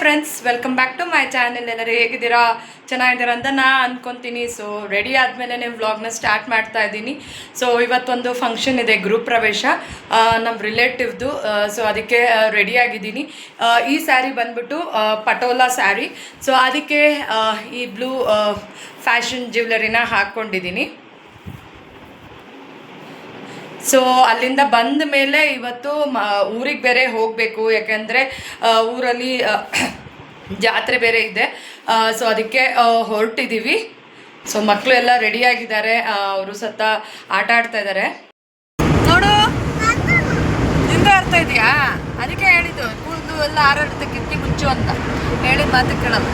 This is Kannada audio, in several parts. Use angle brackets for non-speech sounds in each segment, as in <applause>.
Friends welcome back to my channel ಎಲ್ಲರೂ ಹೇಗಿದ್ದೀರಾ? ಚೆನ್ನಾಗಿದ್ದೀರಾ ಅಂತ ನಾ ಅಂದ್ಕೊತೀನಿ ಸೊ ರೆಡಿ ಆದಮೇಲೆ ವ್ಲಾಗ್ನ ಸ್ಟಾರ್ಟ್ ಮಾಡ್ತಾ ಇದ್ದೀನಿ. ಸೊ ಇವತ್ತೊಂದು ಫಂಕ್ಷನ್ ಇದೆ ಗ್ರೂಪ್ ಪ್ರವೇಶ. ನಮ್ಮ ರಿಲೇಟಿವ್ದು ಸೊ ಅದಕ್ಕೆ ರೆಡಿ ಆಗಿದ್ದೀನಿ. ಈ ಸ್ಯಾರಿ ಬಂದ್ಬಿಟ್ಟು ಪಟೋಲಾ ಸ್ಯಾರಿ ಸೊ ಅದಕ್ಕೆ ಈ ಬ್ಲೂ ಫ್ಯಾಷನ್ ಜ್ಯುವೆಲರಿನ ಹಾಕ್ಕೊಂಡಿದ್ದೀನಿ ಸೊ ಅಲ್ಲಿಂದ ಬಂದ ಮೇಲೆ ಇವತ್ತು ಮ, ಊರಿಗೆ ಬೇರೆ ಹೋಗಬೇಕು. ಯಾಕೆಂದರೆ ಊರಲ್ಲಿ <coughs> ಜಾತ್ರೆ ಬೇರೆ ಇದೆ. ಸೊ ಅದಕ್ಕೆ ಹೊರಟಿದ್ದೀವಿ ಸೊ ಮಕ್ಕಳು ಎಲ್ಲ ರೆಡಿಯಾಗಿದ್ದಾರೆ ಅವರು ಸತ ಆಟ ಆಡ್ತಾ ಇದ್ದಾರೆ ನೋಡು, ನಿಂದು ಅರ್ಥ ಇದೆಯಾ? ಅದಕ್ಕೆ ಹೇಳಿದ್ದು ಕೂದಲು ಎಲ್ಲ ಆರಾಡುತ್ತೆ ಕಿತ್ತಿ ಮುಚ್ಚು ಅಂತ. ಹೇಳಿದ ಮಾತು ಕೇಳಲ್ಲ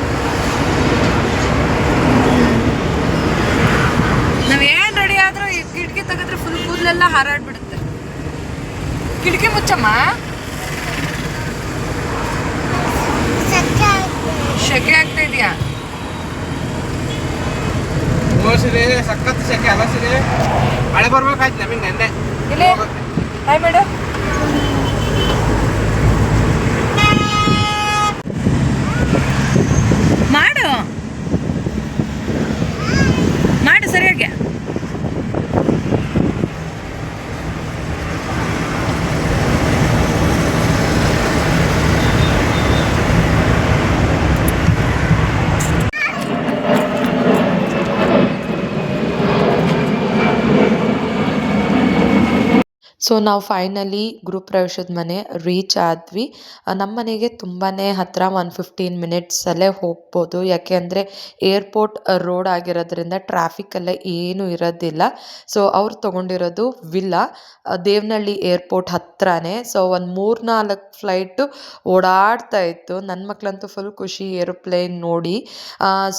ನಾವ್ ಏನ್ ರೆಡಿ ಆದ್ರೂ ಈ ಕಿಟಕಿ ತೆಗೆದ್ರೆ ಫುಲ್ ಕೂದಲೆಲ್ಲ ಹಾರಾಡ್ಬಿಡುತ್ತೆ. ಕಿಟಕಿ ಮುಚ್ಚಮ್ಮ? ಶೆಕೆ ಆಗ್ತಾ ಇದೆಯಾ? ಸಿರಿ ಸಖತ್ ಸೆಕೆ ಅಲ್ಲ ಸಿರಿ ಮಳೆ ಬರ್ಬೇಕಾಯ್ತು ನಮಗೆ ನೆನ್ನೆ. ಇಲ್ಲಿ? ಹಾಯ್ ಮೇಡಮ್ ಮಾಡು ಮಾಡು ಸರಿಯಾಗಿ ಸೊ ನಾವು ಫೈನಲಿ ಗ್ರೂಪ್ ಪ್ರವೇಶದ ಮನೆ ರೀಚ್ ಆದ್ವಿ. ನಮ್ಮ ಮನೆಗೆ ತುಂಬಾ ಹತ್ತಿರ ಒನ್ ಫಿಫ್ಟೀನ್ ಮಿನಿಟ್ಸಲ್ಲೇ ಹೋಗ್ಬೋದು. ಯಾಕೆ ಅಂದರೆ ಏರ್ಪೋರ್ಟ್ ರೋಡ್ ಆಗಿರೋದ್ರಿಂದ ಟ್ರಾಫಿಕ್ ಎಲ್ಲ ಏನೂ ಇರೋದಿಲ್ಲ. ಸೊ ಅವ್ರು ತೊಗೊಂಡಿರೋದು ವಿಲ್ಲ ದೇವನಹಳ್ಳಿ ಏರ್ಪೋರ್ಟ್ ಹತ್ತಿರನೇ ಸೊ ಒಂದು ಮೂರು ನಾಲ್ಕು ಫ್ಲೈಟು ಓಡಾಡ್ತಾ ಇತ್ತು. ನನ್ನ ಮಕ್ಕಳಂತೂ ಫುಲ್ ಖುಷಿ ಏರೋಪ್ಲೇನ್ ನೋಡಿ.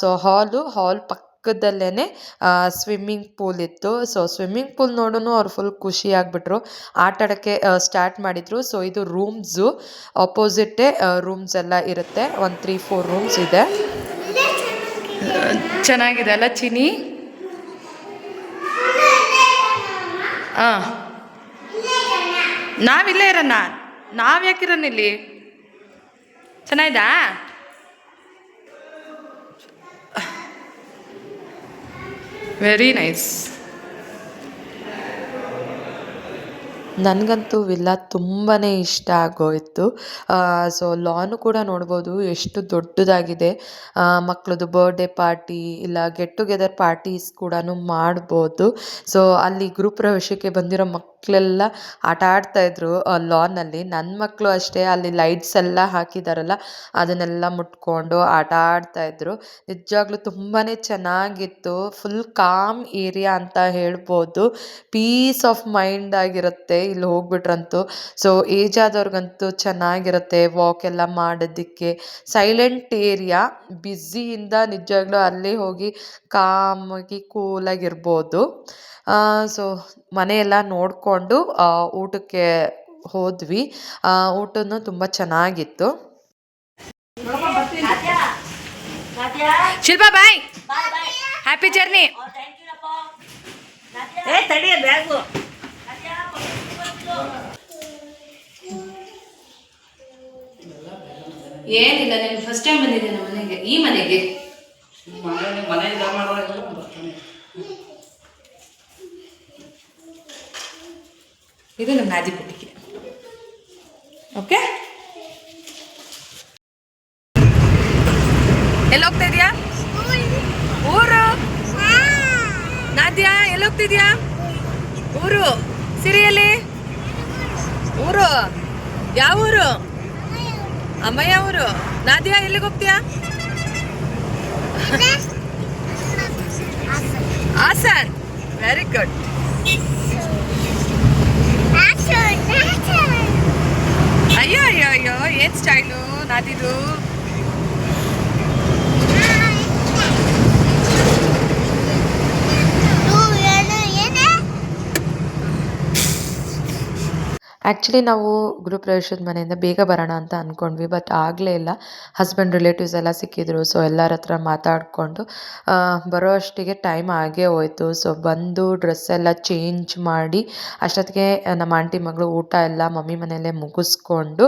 ಸೊ ಹಾಲು ಹಾಲ್ ಪಕ್ಕದಲ್ಲೇ ಸ್ವಿಮ್ಮಿಂಗ್ ಪೂಲ್ ಇತ್ತು. ಸೊ ಸ್ವಿಮ್ಮಿಂಗ್ ಪೂಲ್ ನೋಡೋನು ಅವ್ರು ಫುಲ್ ಖುಷಿ ಆಗಿಬಿಟ್ರು. ಆಟ ಆಡೋಕ್ಕೆ ಸ್ಟಾರ್ಟ್ ಮಾಡಿದರು. ಸೊ ಇದು ರೂಮ್ಸು ಅಪೋಸಿಟೇ ರೂಮ್ಸ್ ಎಲ್ಲ ಇರುತ್ತೆ. ಒಂದು ತ್ರೀ ಫೋರ್ ರೂಮ್ಸ್ ಇದೆ. ಚೆನ್ನಾಗಿದೆ ಅಲ್ಲ ಚಿನಿ ಹಾಂ ನಾವಿಲ್ಲೇ ಇರೋಣ. ನಾವು ಯಾಕಿರೋಣ ಇಲ್ಲಿ? ಚೆನ್ನಾಗಿದಾ? very nice. ನನಗಂತೂ ವಿಲ್ಲಾ ತುಂಬಾ ಇಷ್ಟ ಆಗೋಯಿತು. ಸೊ ಲಾನು ಕೂಡ ನೋಡ್ಬೋದು ಎಷ್ಟು ದೊಡ್ಡದಾಗಿದೆ. ಮಕ್ಕಳದ್ದು ಬರ್ಡೇ ಪಾರ್ಟಿ ಇಲ್ಲ ಗೆಟ್ ಟುಗೆದರ್ ಪಾರ್ಟೀಸ್ ಕೂಡ ಮಾಡ್ಬೋದು. ಸೊ ಅಲ್ಲಿ ಗ್ರೂಪ್ ಪ್ರವೇಶಕ್ಕೆ ಬಂದಿರೋ ಮಕ್ಕಳೆಲ್ಲ ಆಟ ಆಡ್ತಾಯಿದ್ರು ಲಾನಲ್ಲಿ. ನನ್ನ ಮಕ್ಕಳು ಅಷ್ಟೇ, ಅಲ್ಲಿ ಲೈಟ್ಸ್ ಎಲ್ಲ ಹಾಕಿದಾರಲ್ಲ, ಅದನ್ನೆಲ್ಲ ಮುಟ್ಕೊಂಡು ಆಟ ಆಡ್ತಾಯಿದ್ರು ನಿಜವಾಗ್ಲೂ ತುಂಬಾ ಚೆನ್ನಾಗಿತ್ತು. ಫುಲ್ ಕಾಮ್ ಏರಿಯಾ ಅಂತ ಹೇಳ್ಬೋದು. ಪೀಸ್ ಆಫ್ ಮೈಂಡ್ ಆಗಿರುತ್ತೆ. ಇಲ್ಲಿ ಹೋಗ್ಬಿಟ್ರಂತೂ. ಸೊ ಏಜ್ ಆದವ್ರಿಗಂತೂ ಚೆನ್ನಾಗಿರುತ್ತೆ ವಾಕ್ ಎಲ್ಲ ಮಾಡೋದಕ್ಕೆ ಸೈಲೆಂಟ್ ಏರಿಯಾ ಬ್ಯುಸಿಯಿಂದ ನಿಜವಾಗ್ಲೂ ಅಲ್ಲೇ ಹೋಗಿ ಕಾಮಾಗಿ ಕೂಲಾಗಿರ್ಬೋದು. ಸೊ ಮನೆಯೆಲ್ಲ ನೋಡಿಕೊಂಡು ಊಟಕ್ಕೆ ಹೋದ್ವಿ. ಊಟನೂ ತುಂಬ ಚೆನ್ನಾಗಿತ್ತು. ಶಿಲ್ಪಾ ಬಾಯ್ ಹ್ಯಾಪಿ ಜರ್ನಿ ಏ ತಡಿಯ ಬ್ಯಾಗು ಏನಿಲ್ಲ ನೀನು ಫಸ್ಟ್ ಟೈಮ್ ಬಂದಿದ್ದೆ ನಮ್ಮ ಮನೆಗೆ. ಈ ಮನೆಗೆ? ಇದು ನಮ್ಮ ನಾದಿ ಪುಟ್ಟಿಗೆ ಓಕೆ ಎಲ್ಲಿ ಹೋಗ್ತಾ ಇದೀಯಾ? ಊರು? ನಾದ್ಯಾ ಎಲ್ಲಿ ಹೋಗ್ತಿದ್ಯಾ ಊರು? ಸಿರಿಯಲ್ಲಿ? ಊರು? ಯಾವ ಊರು? ಅಮ್ಮಯ್ಯ ಊರು. ನಾದ್ಯಾ, ಎಲ್ಲಿಗೆ ಹೋಗ್ತೀಯಾ? ಹಾಸನ್. ವೆರಿ ಗುಡ್ ಅಯ್ಯೋ ಅಯ್ಯೋ ಅಯ್ಯೋ, ಏನ್ ಸ್ಟೈಲು ನಾದಿದು? ಆ್ಯಕ್ಚುಲಿ ನಾವು ಗೃಹಪ್ರವೇಶದ ಮನೆಯಿಂದ ಬೇಗ ಬರೋಣ ಅಂತ ಅಂದ್ಕೊಂಡ್ವಿ ಬಟ್ ಆಗಲೇ ಇಲ್ಲ. ಹಸ್ಬೆಂಡ್ ರಿಲೇಟಿವ್ಸ್ ಎಲ್ಲ ಸಿಕ್ಕಿದ್ರು ಸೊ ಎಲ್ಲರ ಹತ್ರ ಮಾತಾಡಿಕೊಂಡು ಬರೋ ಅಷ್ಟಿಗೆ ಟೈಮ್ ಆಗೇ ಹೋಯಿತು. ಸೊ ಬಂದು ಡ್ರೆಸ್ ಎಲ್ಲ ಚೇಂಜ್ ಮಾಡಿ, ಅಷ್ಟೊತ್ತಿಗೆ ನಮ್ಮ ಆಂಟಿ ಮಗಳು ಊಟ ಎಲ್ಲ ಮಮ್ಮಿ ಮನೆಯಲ್ಲೇ ಮುಗಿಸ್ಕೊಂಡು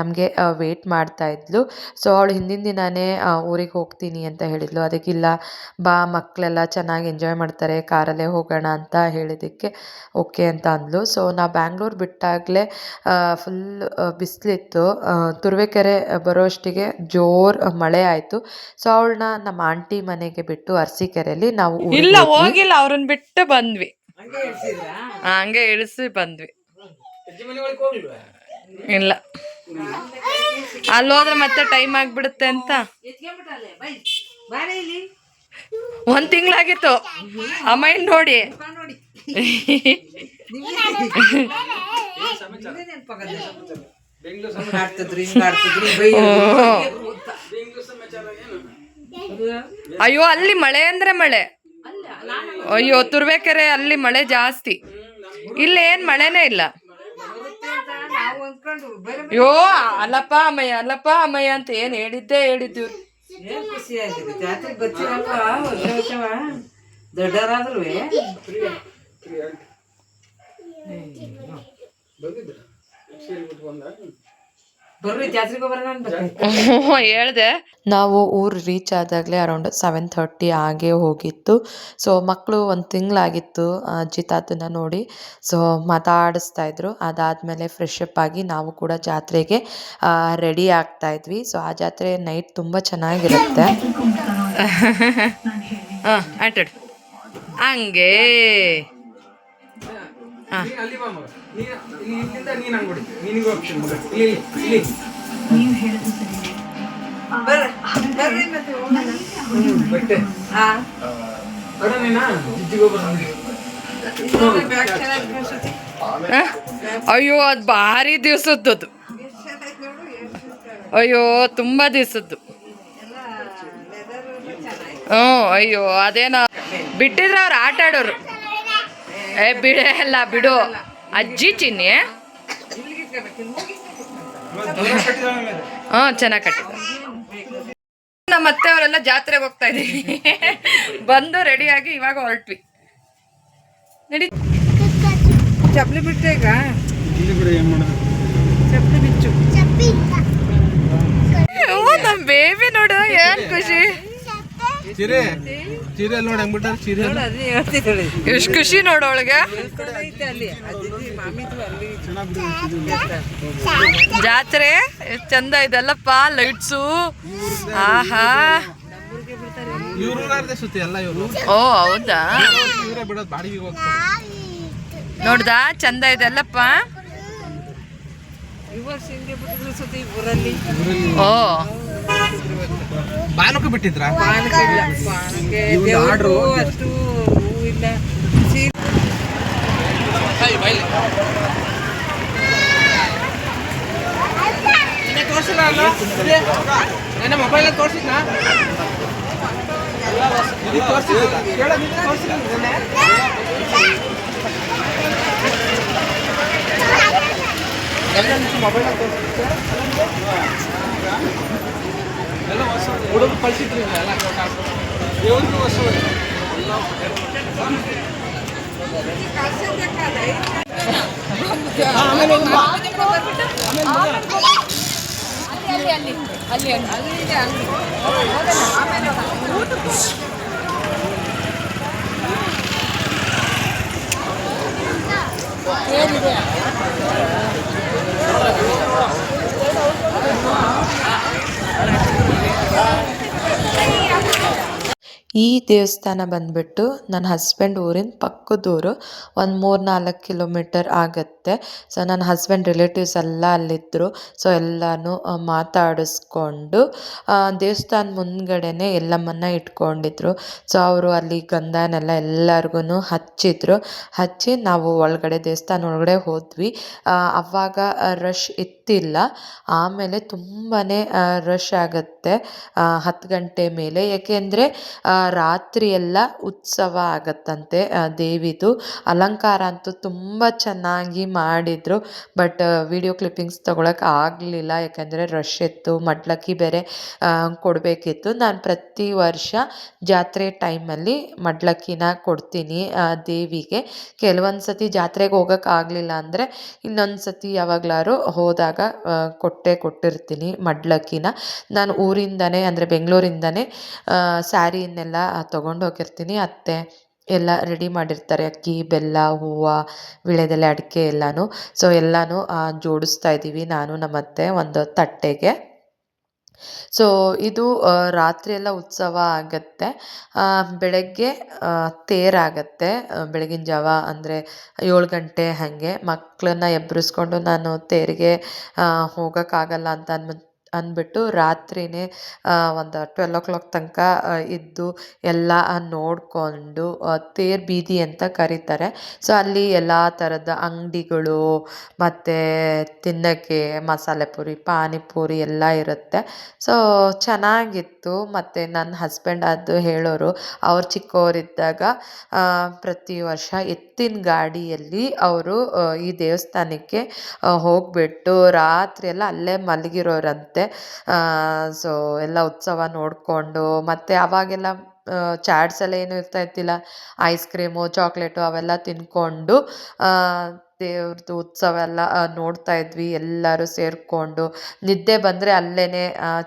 ನಮಗೆ ವೇಟ್ ಮಾಡ್ತಾಯಿದ್ಲು ಸೊ ಅವಳು ಹಿಂದಿನ ದಿನವೇ ಊರಿಗೆ ಹೋಗ್ತೀನಿ ಅಂತ ಹೇಳಿದ್ಲು. ಅದಕ್ಕಿಲ್ಲ, ಬಾ ಮಕ್ಕಳೆಲ್ಲ ಚೆನ್ನಾಗಿ ಎಂಜಾಯ್ ಮಾಡ್ತಾರೆ, ಕಾರಲ್ಲೇ ಹೋಗೋಣ ಅಂತ ಹೇಳಿದ್ದಕ್ಕೆ ಓಕೆ ಅಂತ ಅಂದ್ಲು. ಸೊ ನಾವು ಬ್ಯಾಂಗ್ಳೂರು ಬಿಟ್ಟಾಗಲೇ ಫುಲ್ ಬಿಸಿಲಿತ್ತು. ತುರುವೇಕೆರೆ ಬರೋಷ್ಟಿಗೆ ಜೋರ್ ಮಳೆ ಆಯಿತು. ಸೊ ಅವಳನ್ನ ನಮ್ಮ ಆಂಟಿ ಮನೆಗೆ ಬಿಟ್ಟು ಅರಸೀಕೆರೆಯಲ್ಲಿ ನಾವು ಊರಿಗೆ ಇಲ್ಲ ಹೋದ್ವಿ. ಹೋಗಿಲ್ಲ. ಅವ್ರನ್ನ ಬಿಟ್ಟು ಬಂದ್ವಿ. ಹಂಗೆ ಇಳಿಸಿ ಬಂದ್ವಿ. ಇಲ್ಲ. ಅಲ್ಲಿ ಹೋದ್ರೆ ಮತ್ತೆ ಟೈಮ್ ಆಗ್ಬಿಡುತ್ತೆ ಅಂತ. ಒಂದ್ ತಿಂಗಳಾಗಿತ್ತು. ಅಮ್ಮಯ್ಯನ್ ನೋಡಿ. <laughs> ಅಯ್ಯೋ ಅಲ್ಲಿ ಮಳೆ ಅಂದ್ರೆ ಮಳೆ. ಅಯ್ಯೋ ತುರ್ಬೇಕರೆ ಅಲ್ಲಿ ಮಳೆ ಜಾಸ್ತಿ. ಇಲ್ಲಿ ಏನ್ ಮಳೆನೇ ಇಲ್ಲ. ನಾವು ಅಂದ್ಕೊಂಡು ಅಯ್ಯೋ ಅಲ್ಲಪ್ಪ ಅಮ್ಮಯ್ಯ ಅಲ್ಲಪ್ಪ ಅಮ್ಮಯ್ಯ ಅಂತ ಏನ್ ಹೇಳಿದ್ದೆ ಹೇಳಿದ್ದು ದೊಡ್ಡವರಾದ್ರು ಬಂದಿದ್ರ ಸೀರೆ ಬಿಟ್ಟು ಬಂದ ಬರ್ರಿ ಜಾತ್ರೆಗೆ ಬರೋಣ ಅನ್ಬೇಕು ಹೇಳ್ದೆ. ನಾವು ಊರು ರೀಚ್ ಆದಾಗಲೇ ಅರೌಂಡ್ ಸೆವೆನ್ ಥರ್ಟಿ ಹಾಗೆ ಹೋಗಿತ್ತು. ಸೊ ಮಕ್ಕಳು ಒಂದು ತಿಂಗಳಾಗಿತ್ತು ಅಜ್ಜಿ ತಾತನ ನೋಡಿ. ಸೊ ಮಾತಾಡಿಸ್ತಾ ಇದ್ರು. ಅದಾದಮೇಲೆ ಫ್ರೆಶ್ ಅಪ್ ಆಗಿ ನಾವು ಕೂಡ ಜಾತ್ರೆಗೆ ರೆಡಿ ಆಗ್ತಾ ಇದ್ವಿ. ಸೊ ಆ ಜಾತ್ರೆ ನೈಟ್ ತುಂಬ ಚೆನ್ನಾಗಿರುತ್ತೆ. <laughs> ಹಂಗೆ. ಅಲ್ಲಿ ಬಾ ಮಗ. ನೀನ್ ಇಲ್ಲಿಂದ ನೀನ್ ಹಂಗ್ ಹೊಡಿ ನಿನಗೆ ಆಪ್ಷನ್ ಮಗ. ಇಲ್ಲಿ ಇಲ್ಲಿ ಇಲ್ಲಿ. ಬರ್ರಿ ಬರ್ರಿ ಮತ್ತೆ ಹೋಗೋಣ. ಹ್ಮ್, ಬಟ್ಟೆ. ಹಾ? ಜಿಜ್ಜಿಗೆ. ಅಯ್ಯೋ ಅದು ಭಾರಿ ದಿವ್ಸದ್ದು ಚೆನ್ನಾಗಿ. ಅಯ್ಯೋ ತುಂಬಾ ದಿವ್ಸದ್ದು. ಎಲ್ಲ leather ಚೆನ್ನಾಗಿದೆ. ಹ್ಞೂ ಅಯ್ಯೋ ಅದೇನೋ. ಬಿಟ್ಟಿದ್ರ ಅವ್ರು ಆಟ ಆಡೋರು. ಏ, ಬಿಡೆ ಅಲ್ಲ ಬಿಡು. ಅಜ್ಜಿ ಚಿನ್ನಿ ಹಾ ಚೆನ್ನಾಗಿ ಕಟ್ಟಿದ್ರು ನಮ್ಮ ಅತ್ತೆ ಅವರೆಲ್ಲ ಜಾತ್ರೆಗೆ ಹೋಗ್ತಾ ಇದೀವಿ ಬಂದು ರೆಡಿಯಾಗಿ ಇವಾಗ ಹೊರಟ್ವಿ. ನಡಿ. ಚಪ್ಲಿ ಬಿಟ್ಟೆ ಈಗ ಇಲ್ಲಿ ಬಿಡು ಏನ್ ಮಾಡೋದು ಚಪ್ಲಿ ಬಿಚ್ಚು ಓ ನಮ್ಮ ಬೇಬಿ ನೋಡು ಏನ್ ಖುಷಿ ಸೀರೆ? ಸೀರೆ ನೋಡಿ ಸೀರೆ ಎಷ್ಟು ಖುಷಿ ನೋಡು ಅವಳಿಗೆ. ಜಾತ್ರೆ ಎಷ್ಟ್ ಚಂದ ಇದೆಲ್ಲಪ್ಪ ಲೈಟ್ಸು ಆಹಾ. ಇವ್ರು ಸುತ್ತಿ ಎಲ್ಲ ಇವರು? ಓ ಹೌದಾ? ನೋಡ್ದಾ? ಚಂದ ಇದೆಲ್ಲಪ್ಪ ಓ. ಬಾನಕ್ಕೂ ಬಿಟ್ಟಿದ್ರಾ? ಆರ್ಡ್ರು. ಅಷ್ಟು ಹೂ ಇಲ್ಲ ಸೀರೆ ತೋರಿಸಿಲ್ಲ ಅಲ್ಲ? ನನ್ನ ಮೊಬೈಲ್ ತೋರಿಸಿದ್ನಾ? ತೋರಿಸಿಲ್ಲ ಮೊಬೈಲ್ ಎಲ್ಲ ಹೊಸ ಹುಡುಗರು ಕಳ್ಸಿದ್ರಿ ಎಲ್ಲ ದೇವ್ರಿಗೂ ಹೊಸ ಈ ದೇವಸ್ಥಾನ ಬಂದ್ಬಿಟ್ಟು ನನ್ನ ಹಸ್ಬೆಂಡ್ ಊರಿನ ಪಕ್ಕದೂರು ಒಂದು ಮೂರು ನಾಲ್ಕು ಕಿಲೋಮೀಟರ್ ಆಗುತ್ತೆ. ಸೊ ನನ್ನ ಹಸ್ಬೆಂಡ್ ರಿಲೇಟಿವ್ಸ್ ಎಲ್ಲ ಅಲ್ಲಿದ್ದರು ಸೊ ಎಲ್ಲನೂ ಮಾತಾಡಿಸ್ಕೊಂಡು ದೇವಸ್ಥಾನ ಮುಂದ್ಗಡೆನೆ ಎಲ್ಲಮ್ಮನ್ನ ಇಟ್ಕೊಂಡಿದ್ರು. ಸೊ ಅವರು ಅಲ್ಲಿ ಗಂಧನೆಲ್ಲ ಎಲ್ಲರಿಗೂ ಹಚ್ಚಿದ್ರು. ಹಚ್ಚಿ ನಾವು ಒಳಗಡೆ, ದೇವಸ್ಥಾನ ಒಳಗಡೆ ಹೋದ್ವಿ. ಅವಾಗ ರಶ್ ಇತ್ತಿಲ್ಲ. ಆಮೇಲೆ ತುಂಬಾ ರಶ್ ಆಗುತ್ತೆ ಹತ್ತು ಗಂಟೆ ಮೇಲೆ. ಏಕೆಂದರೆ ರಾತ್ರಿ ಎಲ್ಲ ಉತ್ಸವ ಆಗತ್ತಂತೆ ದೇವಿದು. ಅಲಂಕಾರ ಅಂತೂ ತುಂಬ ಚೆನ್ನಾಗಿ ಮಾಡಿದರು, ಬಟ್ ವಿಡಿಯೋ ಕ್ಲಿಪ್ಪಿಂಗ್ಸ್ ತೊಗೊಳಕ್ಕೆ ಆಗಲಿಲ್ಲ. ಯಾಕೆಂದರೆ ರಶ್ ಇತ್ತು, ಮಡ್ಲಕ್ಕಿ ಬೇರೆ ಕೊಡಬೇಕಿತ್ತು. ನಾನು ಪ್ರತಿ ವರ್ಷ ಜಾತ್ರೆ ಟೈಮಲ್ಲಿ ಮಡ್ಲಕ್ಕಿನ ಕೊಡ್ತೀನಿ ದೇವಿಗೆ. ಕೆಲವೊಂದು ಸತಿ ಜಾತ್ರೆಗೆ ಹೋಗೋಕೆ ಆಗಲಿಲ್ಲ ಅಂದರೆ ಇನ್ನೊಂದು ಸತಿ ಯಾವಾಗಲಾರು ಹೋದಾಗ ಕೊಟ್ಟೆ ಕೊಟ್ಟೇ ಕೊಟ್ಟಿರ್ತೀನಿ ಮಡ್ಲಕ್ಕಿನ. ನಾನು ಊರಿಂದನೇ, ಅಂದರೆ ಬೆಂಗಳೂರಿಂದನೇ ಸ್ಯಾರಿನೆಲ್ಲ ತೊಗೊಂಡು ಹೋಗಿರ್ತೀನಿ. ಅತ್ತೆ ಎಲ್ಲ ರೆಡಿ ಮಾಡಿರ್ತಾರೆ. ಅಕ್ಕಿ, ಬೆಲ್ಲ, ಹೂವು, ವಿಳೆದೆಲೆ, ಅಡಿಕೆ ಎಲ್ಲನೂ. ಸೊ ಎಲ್ಲನೂ ಜೋಡಿಸ್ತಾ ಇದ್ದೀವಿ ನಾನು ನಮ್ಮ ಅತ್ತೆ ಒಂದು ತಟ್ಟೆಗೆ. ಸೊ ಇದು ರಾತ್ರಿ ಎಲ್ಲ ಉತ್ಸವ ಆಗತ್ತೆ. ಬೆಳಗ್ಗೆ ತೇರಾಗತ್ತೆ ಬೆಳಗಿನ ಜಾವ ಅಂದರೆ ಏಳು ಗಂಟೆ ಹಾಗೆ ಮಕ್ಕಳನ್ನ ಎಬ್ಬರಿಸ್ಕೊಂಡು ನಾನು ತೇರಿಗೆ ಹೋಗೋಕ್ಕಾಗಲ್ಲ ಅಂತ ಅನ್ಬಿಟ್ಟು ಅಂದ್ಬಿಟ್ಟು ರಾತ್ರಿನೇ ಒಂದು ಟ್ವೆಲ್ ಓ ಕ್ಲಾಕ್ ತನಕ ಇದ್ದು ಎಲ್ಲ ನೋಡಿಕೊಂಡು ತೇರು ಬೀದಿ ಅಂತ ಕರೀತಾರೆ. ಸೊ ಅಲ್ಲಿ ಎಲ್ಲ ಥರದ ಅಂಗಡಿಗಳು ಮತ್ತು ತಿನ್ನೋಕ್ಕೆ ಮಸಾಲೆ ಪುರಿ, ಪಾನಿಪುರಿ ಎಲ್ಲ ಇರುತ್ತೆ. ಸೊ ಚೆನ್ನಾಗಿತ್ತು. ಮತ್ತು ನನ್ನ ಹಸ್ಬೆಂಡ್ ಅದು ಹೇಳೋರು, ಅವ್ರು ಚಿಕ್ಕವರಿದ್ದಾಗ ಪ್ರತಿ ವರ್ಷ ಎತ್ತಿನ ಗಾಡಿಯಲ್ಲಿ ಅವರು ಈ ದೇವಸ್ಥಾನಕ್ಕೆ ಹೋಗಿಬಿಟ್ಟು ರಾತ್ರಿ ಎಲ್ಲ ಅಲ್ಲೇ ಮಲಗಿರೋರಂತೆ. ಸೊ ಎಲ್ಲ ಉತ್ಸವ ನೋಡಿಕೊಂಡು ಮತ್ತು ಅವಾಗೆಲ್ಲ ಚಾಟ್ಸ್ ಎಲ್ಲ ಏನೂ ಇರ್ತಾ ಇರ್ತಿಲ್ಲ ಐಸ್ ಕ್ರೀಮು ಚಾಕ್ಲೇಟು ಅವೆಲ್ಲ ತಿನ್ಕೊಂಡು ದೇವ್ರದ್ದು ಉತ್ಸವ ಎಲ್ಲ ನೋಡ್ತಾ ಇದ್ವಿ ಎಲ್ಲರೂ ಸೇರಿಕೊಂಡು. ನಿದ್ದೆ ಬಂದರೆ ಅಲ್ಲೇ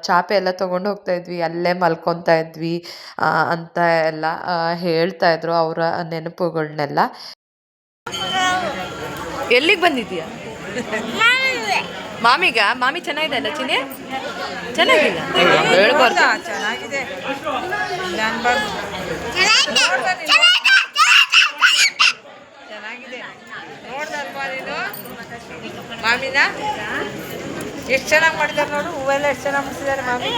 ಚಾಪೆ ಎಲ್ಲ ತೊಗೊಂಡು ಹೋಗ್ತಾ ಇದ್ವಿ ಅಲ್ಲೇ ಮಲ್ಕೊತಾ ಇದ್ವಿ ಆ, ಅಂತ ಎಲ್ಲ ಆ, ಹೇಳ್ತಾ ಇದ್ರು ಅವರ ನೆನಪುಗಳನ್ನೆಲ್ಲ ಎಲ್ಲಿಗೆ ಬಂದಿದ್ದೀಯಾ? ಮಾಮಿಗ? ಮಾಮಿ ಚೆನ್ನಾಗಿದೆ ಅಲ್ಲ ಚಿನಿ ಚೆನ್ನಾಗಿಲ್ಲ. ಹೇಳ್ಬಾರ್ದು. ಚೆನ್ನಾಗಿದೆ. ಚೆನ್ನಾಗಿದೆ. ನೋಡ್ದಲ್ವಾ ನೀನು? ಮಾಮಿನ? ಎಷ್ಟು ಚೆನ್ನಾಗಿ ಮಾಡಿದ್ದಾರೆ ನೋಡು? ಹೂವೆಲ್ಲ ಎಷ್ಟು ಚೆನ್ನಾಗಿ ಮುಟ್ಟಿದ್ದಾರೆ ಮಾಮಿ?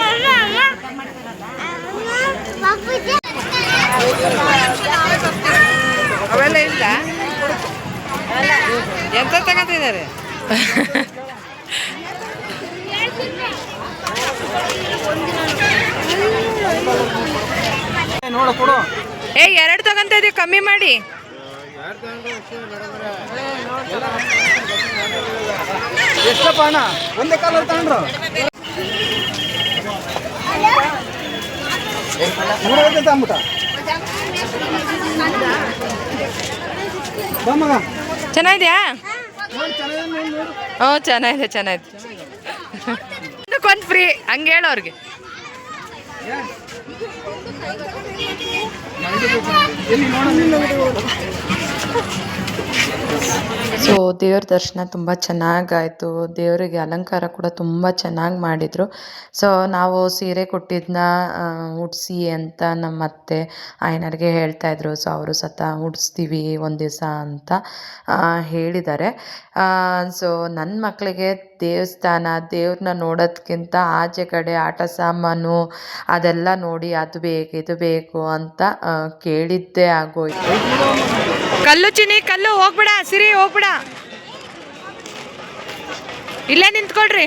ಅವೆಲ್ಲ ಇಲ್ಲ? ಎಂತ ತಗೊಂತಿದ್ದಾರೆ <laughs> ನೋಡು ಕೊಡು ಏ ಎರಡು ತಗೊಂತ ಇದೀವಿ ಕಮ್ಮಿ ಮಾಡಿ. ಎಷ್ಟಪ್ಪ ಅಣ್ಣ? ಒಂದೇ ತಗೊಂಡ್ರು? ನೂರೈವತ್ತು ಚೆನ್ನಾಗಿದ್ಯಾ? ಹ್ಞೂ ಚೆನ್ನಾಗಿದೆ ಚೆನ್ನಾಗಿದೆ ಒಂದು ಫ್ರೀ ಹಂಗೆ ಹೇಳೋ ಅವ್ರಿಗೆ. ಎಲ್ಲಿ ನೋಡೋದಿಲ್ಲ ಸೊ ದೇವ್ರ ದರ್ಶನ ತುಂಬ ಚೆನ್ನಾಗಾಯಿತು. ದೇವರಿಗೆ ಅಲಂಕಾರ ಕೂಡ ತುಂಬ ಚೆನ್ನಾಗಿ ಮಾಡಿದರು. ಸೊ ನಾವು ಸೀರೆ ಕೊಟ್ಟಿದ್ದನ್ನ ಉಡಿಸಿ ಅಂತ ನಮ್ಮ ಅತ್ತೆ, ಆಯನರಿಗೆ ಹೇಳ್ತಾಯಿದ್ರು ಸೊ ಅವರು ಸತ ಉಡಿಸ್ತೀವಿ ಒಂದು ದಿವಸ ಅಂತ ಹೇಳಿದ್ದಾರೆ. ಸೊ ನನ್ನ ಮಕ್ಕಳಿಗೆ ದೇವಸ್ಥಾನ ದೇವ್ರನ್ನ ನೋಡೋದಕ್ಕಿಂತ ಆಚೆ ಕಡೆ ಆಟ ಸಾಮಾನು, ಅದೆಲ್ಲ ನೋಡಿ ಅದು ಬೇಕು, ಇದು ಬೇಕು ಅಂತ ಕೇಳಿದ್ದೇ ಆಗೋಯ್ತು. ಕಲ್ಲು ಚಿನಿ ಕಲ್ಲು ಹೋಗ್ಬಿಡ ಸಿರಿ ಹೋಗ್ಬಿಡ. ಇಲ್ಲೇ ನಿಂತ್ಕೊಳ್ರಿ.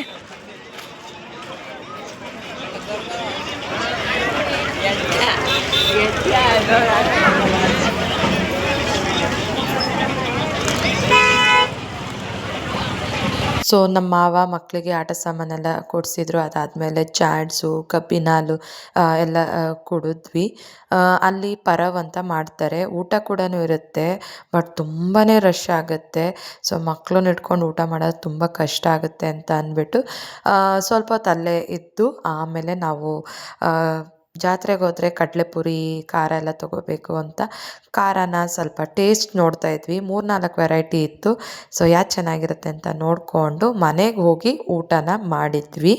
ಸೊ ನಮ್ಮ ಮಾವ ಮಕ್ಕಳಿಗೆ ಆಟ ಸಾಮಾನೆಲ್ಲ ಕೊಡಿಸಿದ್ರು. ಅದಾದಮೇಲೆ ಚಾಟ್ಸು, ಕಬ್ಬಿನಾಲು ಎಲ್ಲ ಕುಡಿದ್ವಿ. ಅಲ್ಲಿ ಪರವ್ ಅಂತ ಮಾಡ್ತಾರೆ. ಊಟ ಕೂಡ ಇರುತ್ತೆ, ಬಟ್ ತುಂಬಾ ರಶ್ ಆಗುತ್ತೆ. ಸೊ ಮಕ್ಕಳನ್ನ ಇಟ್ಕೊಂಡು ಊಟ ಮಾಡೋದು ತುಂಬ ಕಷ್ಟ ಆಗುತ್ತೆ ಅಂತ ಅಂದ್ಬಿಟ್ಟು ಸ್ವಲ್ಪ ಹೊತ್ತು ಅಲ್ಲೇ ಇದ್ದು, ಆಮೇಲೆ ನಾವು ಜಾತ್ರೆಗೆ ಹೋದರೆ ಕಡಲೆಪುರಿ ಖಾರ ಎಲ್ಲ ತೊಗೋಬೇಕು ಅಂತ. ಖಾರನ ಸ್ವಲ್ಪ ಟೇಸ್ಟ್ ನೋಡ್ತಾ ಇದ್ವಿ. ಮೂರು ನಾಲ್ಕು ವೆರೈಟಿ ಇತ್ತು. ಸೊ ಯಾವ್ದು ಚೆನ್ನಾಗಿರುತ್ತೆ ಅಂತ ನೋಡಿಕೊಂಡು ಮನೆಗೆ ಹೋಗಿ ಊಟನ ಮಾಡಿದ್ವಿ.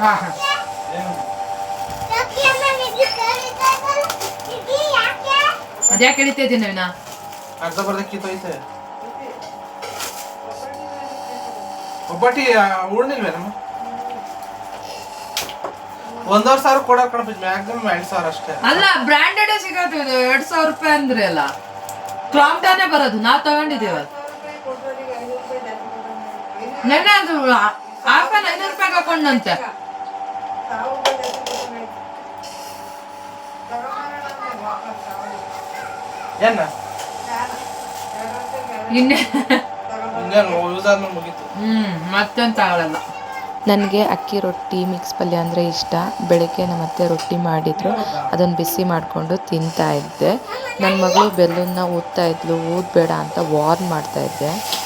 ಹಾಂ ಹಾಂ. ಅದ್ಯಾಕೆ ಹಿಡಿತಾ ಇದ್ದೀನಿ ನವೀನ ಅರ್ಧ ಬರ್ಧ ಕಿತ್ತೋಯ್ತೆ ಒಬ್ಬಟ್ಟಿ ಉಳ್ನಿಲ್ವೇ ನಮ್ಮ ಒಂದೂವರೆ ಸಾವಿರ ಕೊಡೋ ಕಣಪ್ಪ ಮ್ಯಾಕ್ಸಿಮಮ್ ಎರಡು ಸಾವಿರ ಅಷ್ಟೇ. ಅಲ್ಲ ಬ್ರ್ಯಾಂಡೆಡ್ ಸಿಗತ್ತೆ ಇದು ಎರಡ್ ಸಾವಿರ ರೂಪಾಯಿ ಅಂದ್ರೆ ಅಲ್ಲ. ಕ್ರಾಂಪ್ಟಾನೇ ಬರೋದು ನಾವು ತಗೊಂಡಿದ್ದೇವಲ್ಲ ನೆನ್ನೆ ಅದು ಆಫ್ ಐನೂರು ರೂಪಾಯಿ ಹಾಕೊಂಡಂತೆ. ಏನ? ಇನ್ನೇ ಇನ್ನೇನು ಮುಗೀತು. ಹ್ಮ್ ಮತ್ತೊಂದು ತಗೊಳಲ್ಲ. ನನಗೆ ಅಕ್ಕಿ ರೊಟ್ಟಿ ಮಿಕ್ಸ್ ಪಲ್ಯ ಅಂದರೆ ಇಷ್ಟ. ಬೆಳಗ್ಗೆ ನಮ್ಮ ಅತ್ತೆ ರೊಟ್ಟಿ ಮಾಡಿದ್ರು. ಅದನ್ನು ಬಿಸಿ ಮಾಡಿಕೊಂಡು ತಿಂತಾ ಇದ್ದೆ. ನನ್ನ ಮಗಳು ಬೆಲ್ಲನ್ನ ಊದ್ತಾ ಇದ್ಲು. ಊದಬೇಡ ಅಂತ ವಾರ್ನ್ ಮಾಡ್ತಾ ಇದ್ದೆ.